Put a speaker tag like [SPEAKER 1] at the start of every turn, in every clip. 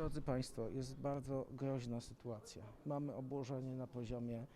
[SPEAKER 1] Drodzy Państwo, jest bardzo groźna sytuacja. Mamy obłożenie na poziomie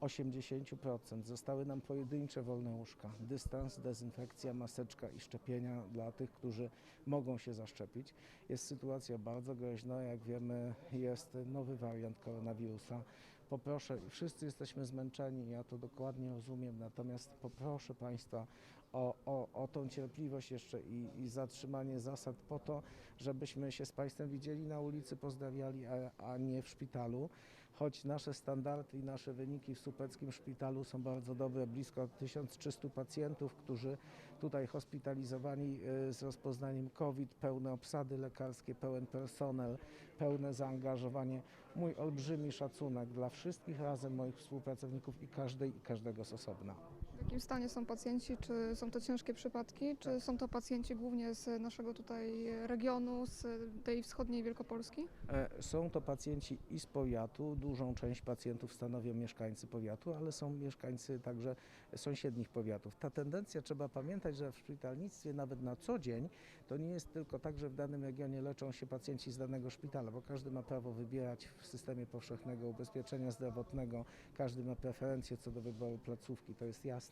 [SPEAKER 1] 80%. Zostały nam pojedyncze wolne łóżka. Dystans, dezynfekcja, maseczka i szczepienia dla tych, którzy mogą się zaszczepić. Jest sytuacja bardzo groźna. Jak wiemy, jest nowy wariant koronawirusa. Poproszę, wszyscy jesteśmy zmęczeni, ja to dokładnie rozumiem, natomiast poproszę Państwa o, o, tą cierpliwość jeszcze i, i zatrzymanie zasad po to, żebyśmy się z Państwem widzieli na ulicy, pozdrawiali, a, a nie w szpitalu. Choć nasze standardy i nasze wyniki w Supeckim Szpitalu są bardzo dobre, blisko 1300 pacjentów, którzy tutaj hospitalizowani y, z rozpoznaniem COVID, pełne obsady lekarskie, pełen personel, pełne zaangażowanie. Mój olbrzymi szacunek dla wszystkich razem moich współpracowników i każdej i każdego z osobna.
[SPEAKER 2] W jakim stanie są pacjenci? Czy są to ciężkie przypadki? Czy są to pacjenci głównie z naszego tutaj regionu, z tej wschodniej Wielkopolski?
[SPEAKER 1] E, Są to pacjenci i z powiatu, dużą część pacjentów stanowią mieszkańcy powiatu, ale są mieszkańcy także sąsiednich powiatów. Ta tendencja, trzeba pamiętać, że w szpitalnictwie nawet na co dzień to nie jest tylko tak, że w danym regionie leczą się pacjenci z danego szpitala, bo każdy ma prawo wybierać w systemie powszechnego ubezpieczenia zdrowotnego, każdy ma preferencje co do wyboru placówki, to jest jasne.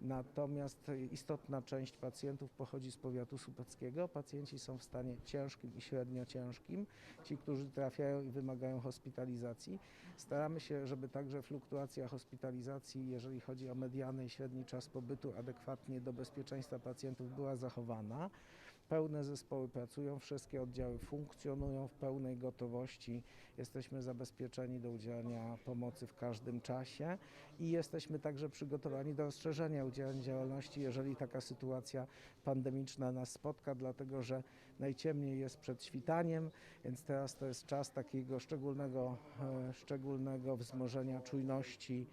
[SPEAKER 1] Natomiast istotna część pacjentów pochodzi z powiatu supeckiego. Pacjenci są w stanie ciężkim i średnio ciężkim. Ci, którzy trafiają i wymagają hospitalizacji. Staramy się, żeby także fluktuacja hospitalizacji, jeżeli chodzi o mediany i średni czas pobytu, adekwatnie do bezpieczeństwa pacjentów była zachowana. Pełne zespoły pracują, wszystkie oddziały funkcjonują w pełnej gotowości. Jesteśmy zabezpieczeni do udzielania pomocy w każdym czasie i jesteśmy także przygotowani do rozszerzenia udzielania działalności, jeżeli taka sytuacja pandemiczna nas spotka, dlatego że najciemniej jest przed świtaniem, więc teraz to jest czas takiego szczególnego, e, szczególnego wzmożenia czujności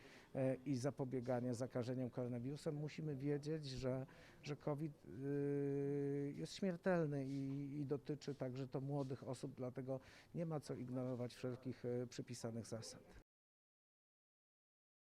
[SPEAKER 1] i zapobiegania zakażeniom koronawirusem. Musimy wiedzieć, że, że COVID y, jest śmiertelny i, i dotyczy także to młodych osób, dlatego nie ma co ignorować wszelkich e, przypisanych zasad.